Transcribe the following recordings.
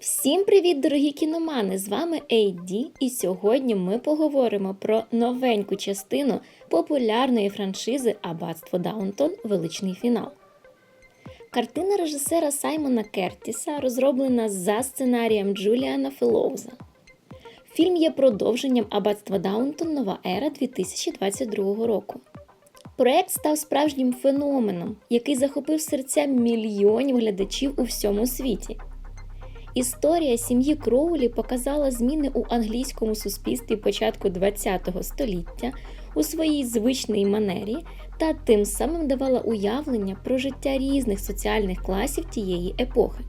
Всім привіт, дорогі кіномани! З вами Ейді, і сьогодні ми поговоримо про новеньку частину популярної франшизи Аббатство Даунтон Величний фінал. Картина режисера Саймона Кертіса розроблена за сценарієм Джуліана Фелоуза. Фільм є продовженням Аббатства Даунтон Нова ера 2022 року. Проект став справжнім феноменом, який захопив серця мільйонів глядачів у всьому світі. Історія сім'ї Кроулі показала зміни у англійському суспільстві початку ХХ століття у своїй звичній манері та тим самим давала уявлення про життя різних соціальних класів тієї епохи.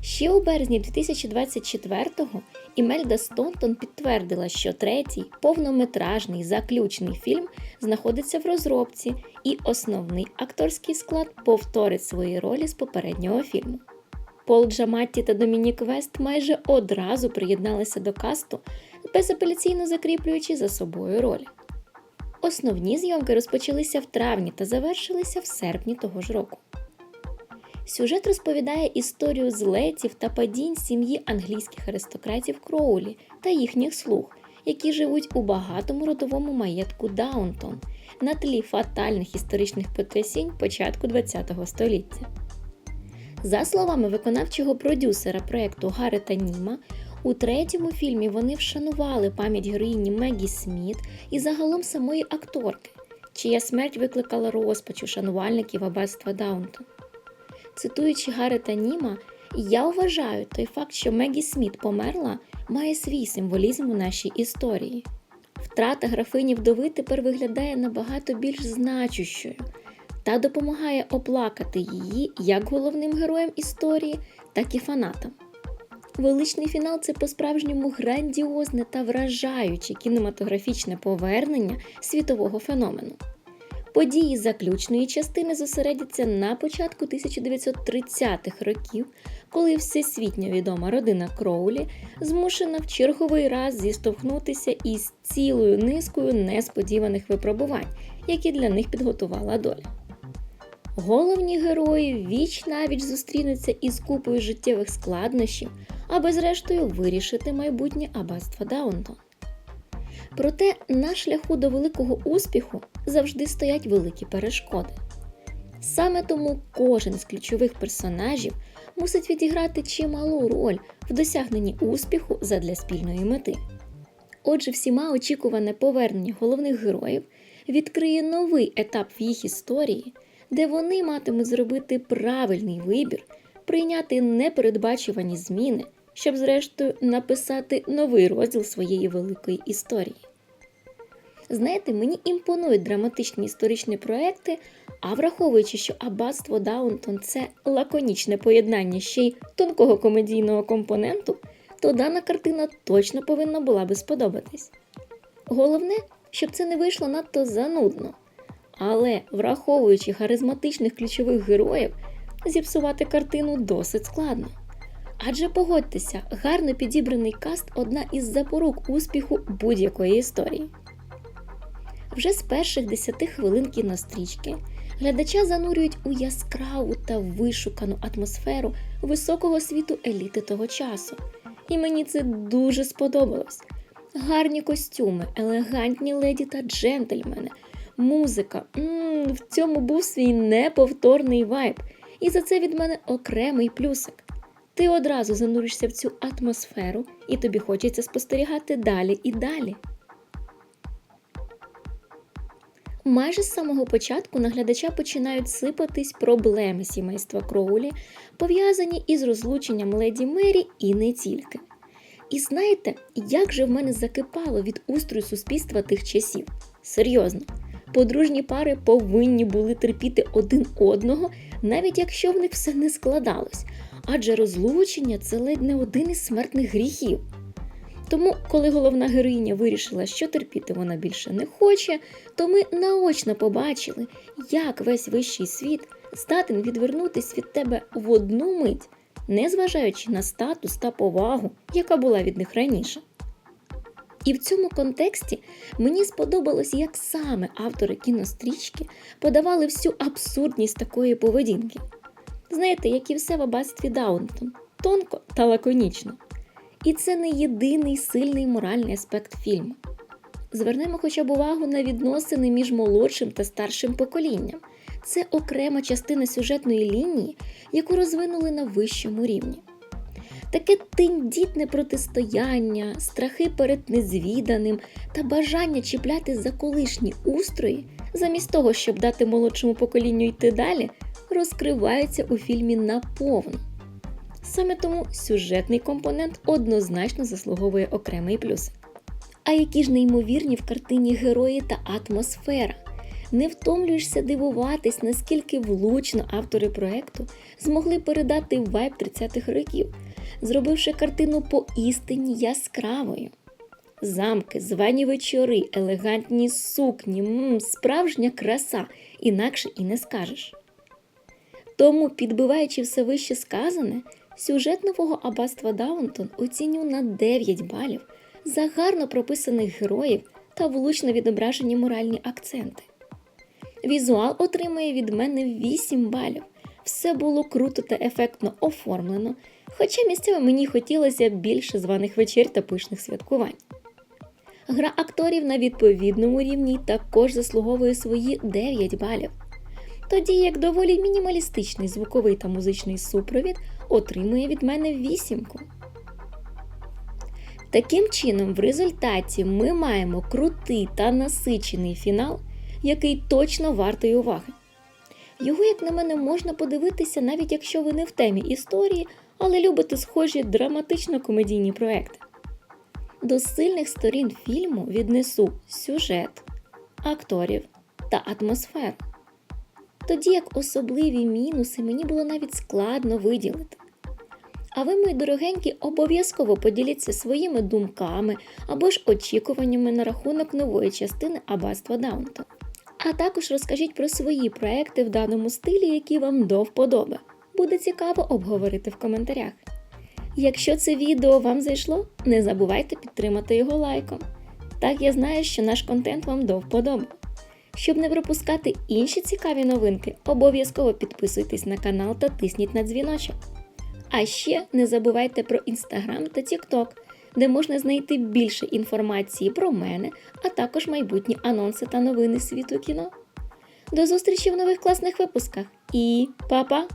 Ще у березні 2024-го Імельда Стонтон підтвердила, що третій повнометражний заключний фільм знаходиться в розробці, і основний акторський склад повторить свої ролі з попереднього фільму. Пол Джаматті та Домінік Вест майже одразу приєдналися до касту, безапеляційно закріплюючи за собою ролі. Основні зйомки розпочалися в травні та завершилися в серпні того ж року. Сюжет розповідає історію злетів та падінь сім'ї англійських аристократів Кроулі та їхніх слуг, які живуть у багатому родовому маєтку Даунтон на тлі фатальних історичних потрясінь початку ХХ століття. За словами виконавчого продюсера проєкту Гарета Німа, у третьому фільмі вони вшанували пам'ять героїні Мегі Сміт і загалом самої акторки, чия смерть викликала розпач у шанувальників аббатства Даунтон. Цитуючи Гарета Німа, я вважаю той факт, що Мегі Сміт померла, має свій символізм у нашій історії. Втрата графині вдови тепер виглядає набагато більш значущою та допомагає оплакати її як головним героям історії, так і фанатам. Величний фінал це по-справжньому грандіозне та вражаюче кінематографічне повернення світового феномену. Події заключної частини зосередяться на початку 1930-х років, коли всесвітньо відома родина Кроулі змушена в черговий раз зіштовхнутися із цілою низкою несподіваних випробувань, які для них підготувала доля. Головні герої віч навіч зустрінуться із купою життєвих складнощів, аби зрештою вирішити майбутнє аббатства Даунтон. Проте на шляху до великого успіху завжди стоять великі перешкоди. Саме тому кожен з ключових персонажів мусить відіграти чималу роль в досягненні успіху задля спільної мети. Отже, всіма очікуване повернення головних героїв відкриє новий етап в їх історії, де вони матимуть зробити правильний вибір, прийняти непередбачувані зміни, щоб, зрештою, написати новий розділ своєї великої історії. Знаєте, мені імпонують драматичні історичні проекти, а враховуючи, що аббатство Даунтон це лаконічне поєднання ще й тонкого комедійного компоненту, то дана картина точно повинна була би сподобатись. Головне, щоб це не вийшло надто занудно. Але, враховуючи харизматичних ключових героїв, зіпсувати картину досить складно. Адже погодьтеся, гарно підібраний каст одна із запорук успіху будь-якої історії. Вже з перших 10 хвилин кінострічки глядача занурюють у яскраву та вишукану атмосферу високого світу еліти того часу. І мені це дуже сподобалось. Гарні костюми, елегантні леді та джентльмени, музика. М-м, в цьому був свій неповторний вайб. І за це від мене окремий плюсик. Ти одразу зануришся в цю атмосферу, і тобі хочеться спостерігати далі і далі. Майже з самого початку на глядача починають сипатись проблеми сімейства Кроулі, пов'язані із розлученням леді Мері і не тільки. І знаєте, як же в мене закипало від устрою суспільства тих часів? Серйозно, подружні пари повинні були терпіти один одного, навіть якщо в них все не складалось, адже розлучення це ледь не один із смертних гріхів. Тому, коли головна героїня вирішила, що терпіти вона більше не хоче, то ми наочно побачили, як весь вищий світ здатен відвернутись від тебе в одну мить, незважаючи на статус та повагу, яка була від них раніше. І в цьому контексті мені сподобалось, як саме автори кінострічки подавали всю абсурдність такої поведінки. Знаєте, як і все в аббатстві Даунтон. тонко та лаконічно. І це не єдиний сильний моральний аспект фільму. Звернемо хоча б увагу на відносини між молодшим та старшим поколінням. Це окрема частина сюжетної лінії, яку розвинули на вищому рівні. Таке тендітне протистояння, страхи перед незвіданим та бажання чіпляти за колишні устрої, замість того, щоб дати молодшому поколінню йти далі, розкриваються у фільмі наповну. Саме тому сюжетний компонент однозначно заслуговує окремий плюс. А які ж неймовірні в картині герої та атмосфера. Не втомлюєшся дивуватись, наскільки влучно автори проекту змогли передати вайб 30-х років, зробивши картину поістині яскравою. Замки, звані вечори, елегантні сукні, м, справжня краса, інакше і не скажеш. Тому, підбиваючи все вище сказане, сюжет нового аббатства Даунтон оціню на 9 балів за гарно прописаних героїв та влучно відображені моральні акценти. Візуал отримує від мене 8 балів. Все було круто та ефектно оформлено, хоча місцями мені хотілося більше званих вечір та пишних святкувань. Гра акторів на відповідному рівні також заслуговує свої 9 балів. Тоді як доволі мінімалістичний звуковий та музичний супровід отримує від мене вісімку. Таким чином, в результаті ми маємо крутий та насичений фінал, який точно вартий уваги. Його, як на мене, можна подивитися, навіть якщо ви не в темі історії, але любите схожі драматично-комедійні проекти. До сильних сторін фільму віднесу сюжет, акторів та атмосферу. Тоді як особливі мінуси мені було навіть складно виділити. А ви, мої дорогенькі, обов'язково поділіться своїми думками або ж очікуваннями на рахунок нової частини Аббатства Даунтон. А також розкажіть про свої проекти в даному стилі, які вам до вподоби. Буде цікаво обговорити в коментарях. Якщо це відео вам зайшло, не забувайте підтримати його лайком. Так я знаю, що наш контент вам до вподоби. Щоб не пропускати інші цікаві новинки, обов'язково підписуйтесь на канал та тисніть на дзвіночок. А ще не забувайте про інстаграм та тікток, де можна знайти більше інформації про мене, а також майбутні анонси та новини світу кіно. До зустрічі в нових класних випусках і па-па!